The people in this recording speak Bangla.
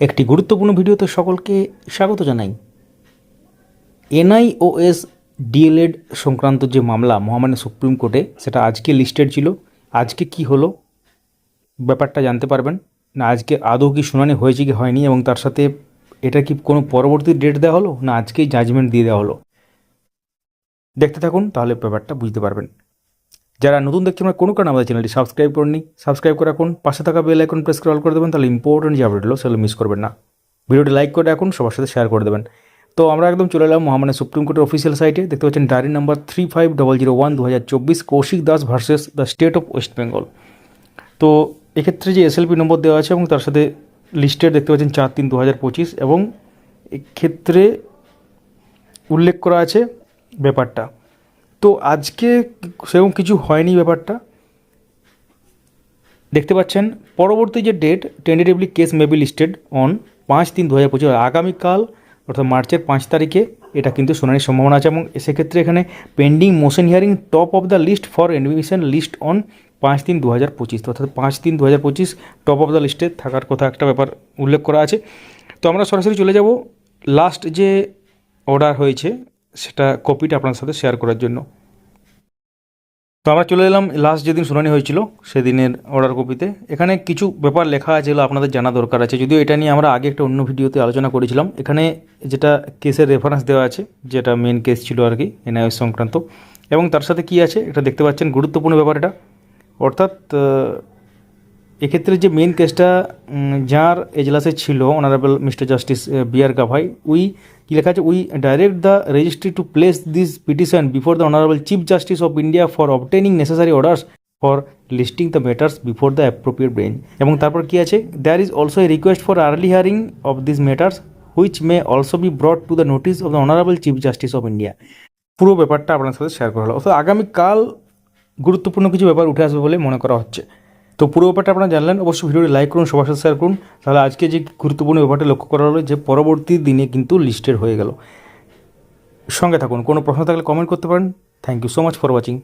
একটি গুরুত্বপূর্ণ ভিডিওতে সকলকে স্বাগত জানাই। এনআইওএস ডিএলএড সংক্রান্ত যে মামলা মহামান্য সুপ্রিম কোর্টে, সেটা আজকে লিস্টেড ছিল। আজকে কি হলো? ব্যাপারটা জানতে পারবেন। না, আজকে আদৌ কি শুনানি হয়েছে কি হয়নি এবং তার সাথে এটা কি কোনো পরবর্তী ডেট দেওয়া হলো? না, আজকেই জাজমেন্ট দিয়ে দেওয়া হলো। দেখতে থাকুন, তাহলে ব্যাপারটা বুঝতে পারবেন। যারা নতুন দেখছেন, আমরা কোনো কারণে আমাদের চ্যানেলটি সাবস্ক্রাইব করেননি সাবস্ক্রাইব করে রাখুন, পাশে থাকা বেল আইকন প্রেস করে অল করে দেবেন, তাহলে ইম্পর্টেন্ট যে আপডেট হলো সেগুলো মিস করবেন না। ভিডিওটি লাইক করে রাখুন, সবার সাথে শেয়ার করে দেবেন। তো আমরা একদম চলে এলাম মহামান্য সুপ্রিম কোর্টের অফিসিয়াল সাইটে দেখতে পাচ্ছেন diary number three five double zero one দু হাজার চব্বিশ Kaushik Das versus the state of West Bengal তো এক্ষেত্রে যে এসএলপি নম্বর দেওয়া আছে এবং তার সাথে লিস্টেড দেখতে পাচ্ছেন চার তিন দু হাজার পঁচিশ এবং এক্ষেত্রে উল্লেখ করা আছে ব্যাপারটা। তো আজকে সেরকম কিছু হয়নি ব্যাপারটা। দেখতে পাচ্ছেন, পরবর্তী যে date tentatively case may be listed on পাঁচ তিন দু হাজার পঁচিশ, আগামীকাল, অর্থাৎ মার্চের পাঁচ তারিখে, এটা কিন্তু শুনানির সম্ভাবনা আছে এবং সেক্ষেত্রে এখানে pending motion hearing top of the list for admission list on পাঁচ তিন দু হাজার পঁচিশ অর্থাৎ পাঁচ তিন দু হাজার পঁচিশ টপ অফ দ্য লিস্টে থাকার কথা একটা ব্যাপার উল্লেখ করা আছে। তো আমরা সরাসরি চলে যাব। লাস্ট যে অর্ডার হয়েছে সেটা কপিটা আপনার সাথে শেয়ার করার জন্য। তো আমরা চলে এলাম লাস্ট যেদিন শুনানি হয়েছিল, সেদিনের অর্ডার কপিতে এখানে কিছু ব্যাপার লেখা আছে যেগুলো আপনাদের জানা দরকার আছে। যদিও এটা নিয়ে আমরা আগে একটা অন্য ভিডিওতে আলোচনা করেছিলাম। এখানে যেটা কেসের রেফারেন্স দেওয়া আছে, যেটা মেন কেস ছিল আর কি, এনআইএস সংক্রান্ত। এবং তার সাথে কি আছে, এটা দেখতে পাচ্ছেন, গুরুত্বপূর্ণ ব্যাপার এটা। অর্থাৎ এক্ষেত্রে যে মেন কেসটা যার এজলাসে ছিল honourable mister justice B R Gavai we কি লেখা আছে? We direct the registry to place this petition before the honourable chief justice of India for obtaining necessary orders for listing the matters before the appropriate bench এবং তারপর কি আছে? There is also a request for early hearing of this matters which may also be brought to the notice of the honourable chief justice of India পুরো ব্যাপারটা আপনার সাথে শেয়ার করা হলো। অর্থাৎ আগামীকাল গুরুত্বপূর্ণ কিছু ব্যাপার উঠে আসবে বলে মনে করা হচ্ছে। তো পুরো ব্যাপারটা আপনারা জানলেন, অবশ্যই ভিডিওটি লাইক করুন, সবার সাথে শেয়ার করুন। তাহলে আজকে যে গুরুত্বপূর্ণ ব্যাপারটা লক্ষ্য করা হলো যে, পরবর্তী দিনে কিন্তু লিস্টেড হয়ে গেল। সঙ্গে থাকুন, কোনো প্রশ্ন থাকলে কমেন্ট করতে পারেন। Thank you so much for watching